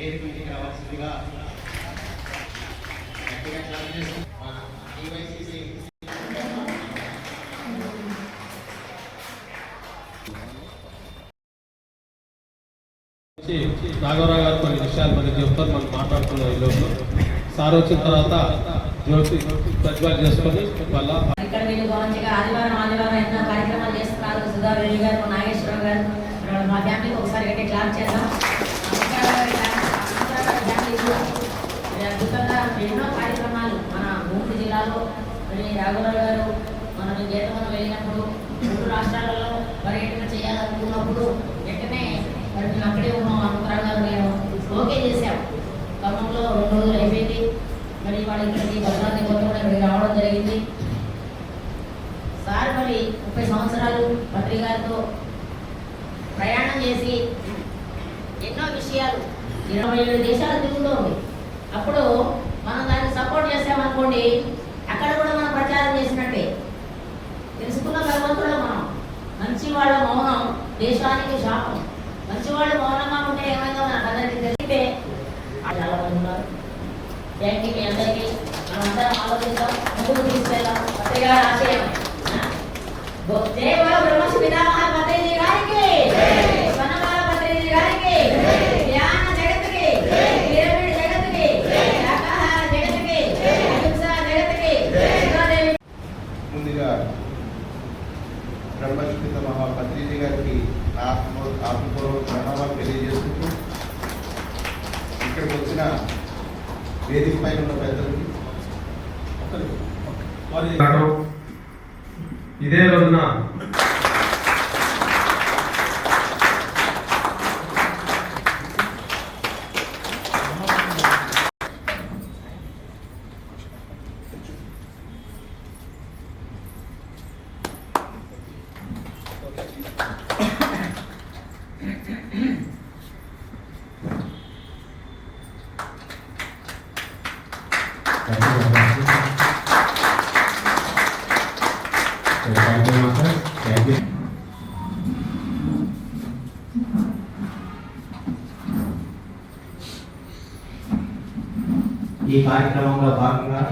వేదిక మీదకి రావాల్సిందిగా గట్టిగా క్లాప్ చేస్తూ మన వచ్చి నాగవరావు గారు కొన్ని విషయాలు మనకి చెప్తారు మనం మాట్లాడుతున్నాం ఈ లోపల సార్ వచ్చిన తర్వాత జ్యోతి ప్రజ్వాలు చేసుకొని వాళ్ళ ఇక్కడ వీళ్ళు మంచిగా ఆదివారం ఆదివారం ఎన్నో కార్యక్రమాలు చేస్తున్నారు. సుధా రెడ్డి గారు నాగేశ్వరరావు గారు. మా ఫ్యామిలీకి ఒకసారి గట్టి క్లాప్ చేద్దాం. అద్భుతంగా ఎన్నో కార్యక్రమాలు మన గుంటూరు జిల్లాలో మరి రాఘవరావు గారు మనం గీతమనం వెళ్ళినప్పుడు మూడు రాష్ట్రాలలో పర్యటన చేయాలనుకున్నప్పుడు వెంటనే మరి మేము అక్కడే ఉన్నాం అనుకురావు గారు నేను ఓకే చేశాం ఖమ్మంలో రెండు రోజులు అయిపోయింది మరి వాళ్ళ ఇక్కడికి భద్రాద్రి కొత్త ఇక్కడికి రావడం జరిగింది సార్ మరి ముప్పై సంవత్సరాలు మంత్రి గారితో ప్రయాణం చేసి ఎన్నో విషయాలు. ఇరవై ఏడు దేశాలు తిరుగుతూ ఉంది. అప్పుడు మనం దాన్ని సపోర్ట్ చేసామనుకోండి అక్కడ కూడా మనం ప్రచారం చేసినట్టే. తెలుసుకున్న భగవంతుడు మనం. మంచి వాళ్ళ మౌనం దేశానికి శాపం. మంచి వాళ్ళు మౌనంగా ఉంటే ఏమైందో మనకు అందరికీ తెలిస్తే చాలా మంది ఉన్నారు. థ్యాంక్ యూ మీ అందరికీ. మనం అందరం ఆలోచిద్దాం ముందుకు తీసుకెళ్దాం. పత్రిక ఆశయం దేవ బల ఇక్కడికి వేదిక పైన ఉన్న పెద్దలకి వారి ఇదే రోజున ఈ కార్యక్రమంలో భాగంగా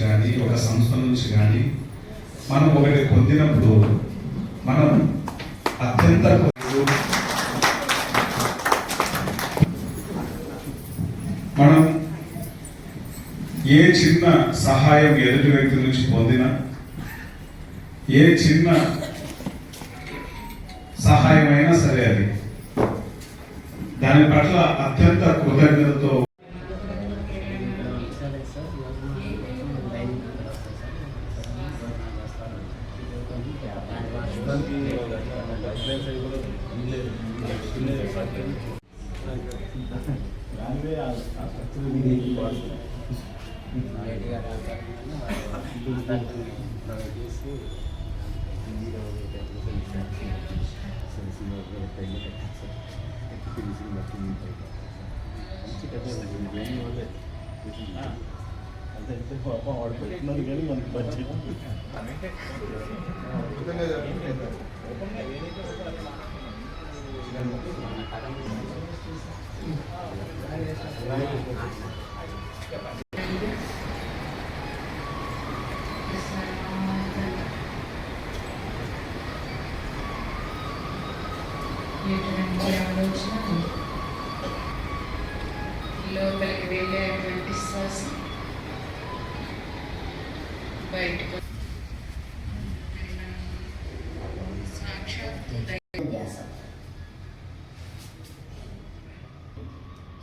కానీ ఒక సంస్థ నుంచి కానీ మనం ఒకటి పొందినప్పుడు మనం అత్యంత మనం ఏ చిన్న సహాయం ఎదుటి వ్యక్తి నుంచి పొందినా ఏ చిన్న సహాయమైనా సరే అది. దాని పట్ల అత్యంత కృతజ్ఞతతో అదంటే పాప వాడు పెట్టినారు కానీ మనకి budget ఎటువంటి ఆలోచన లోపలికి వెళ్ళేటువంటి శ్వాస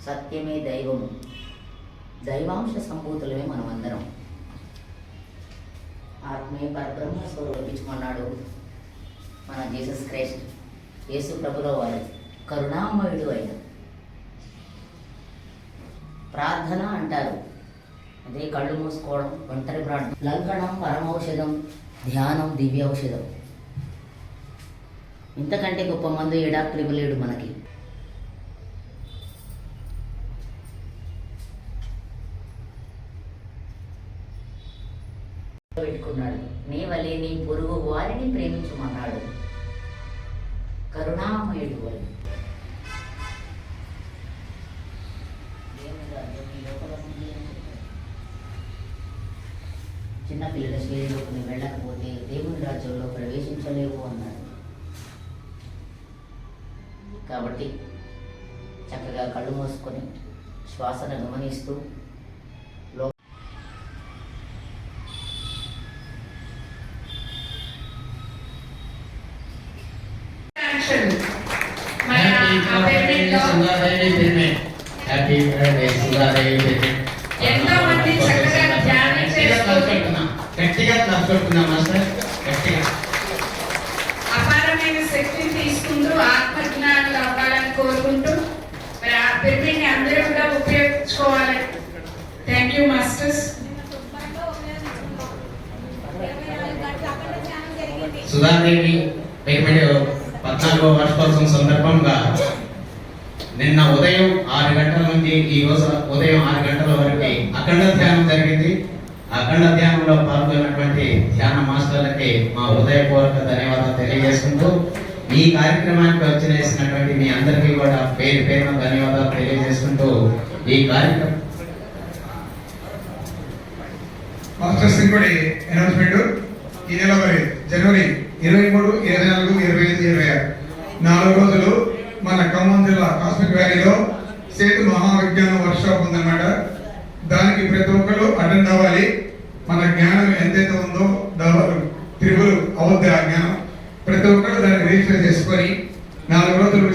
సత్యమే దైవము. దైవాంశ సంభూతులమే మనమందరం. ఆత్మే పరబ్రహ్మ స్వరూపించుకున్నాడు మన జీసస్ క్రైస్ట్. యేసు ప్రభులో వారు. కరుణామయుడు అయిన ప్రార్థన అంటారు. అదే కళ్ళు మూసుకోవడం ఒంటరి ప్రార్థన. లంకణం పరమౌషధం ధ్యానం దివ్య ఔషధం ఇంతకంటే గొప్ప మందు ఏ మనకి. పెట్టుకున్నాడు. నీ వలె నీ పొరుగు వారిని ప్రేమించమన్నాడు. కరుణామయుడు వలె దేవుని రాజ్యం చిన్నపిల్లల శ్రేణిలోకి నువ్వు వెళ్ళకపోతే దేవుని రాజ్యంలో ప్రవేశించలేవు అన్నాడు. కాబట్టి చక్కగా కళ్ళు మూసుకొని శ్వాసను గమనిస్తూ యాక్షన్ మన అపేమెంట్లో హ్యాపీ బర్త్డే సుధాదేవి ఎంతో మంది చక్కగా ధ్యానం చేస్తూ గట్టిగా క్లాస్ పెట్టుకున్నాం మాస్టర్. గట్టిగా అపారమైన శక్తిని తీసుకుంటూ ఆత్మజ్ఞానులు అవ్వాలని కోరుకుంటూ మరి ఆ అందరూ కూడా ఉపయోగించుకోవాలి thank you masters Sudhadevi pyramid పద్నాలుగో వార్షికోత్సవం సందర్భంగా నిన్న ఉదయం ఆరు గంటల నుంచి ఈ రోజు ఉదయం ఆరు గంటల వరకు అఖండ ధ్యానం జరిగింది. అఖండ ధ్యానంలో పాల్గొన్నటువంటి ధ్యాన మాస్టర్లకి మా హృదయపూర్వక ధన్యవాదాలు తెలియజేసుకుంటూ ఈ కార్యక్రమానికి వచ్చినేసినటువంటి మీ అందరికీ కూడా పేరు పేరున ధన్యవాదాలు తెలియజేసుకుంటూ ఈ కార్యక్రమం మాస్టర్ సింగ్ అనౌన్స్మెంట్ ఈ నెల జనవరి ఇరవై మూడు ఇరవై నాలుగు ఇరవై ఐదు ఇరవై ఆరు నాలుగు రోజులు మన ఖమ్మం జిల్లా కాస్మిక్ వ్యాలీలో సేతు మహావిజ్ఞాన వర్క్షాప్ ఉందన్నమాట. దానికి ప్రతి ఒక్కరు అటెండ్ అవ్వాలి. మన జ్ఞానం ఎంతైతే ఉందో డబల్ త్రిబుల్ అవుద్ది ఆ జ్ఞానం ప్రతి ఒక్కరు దాన్ని రిజిస్టర్ చేసుకొని నాలుగు రోజులు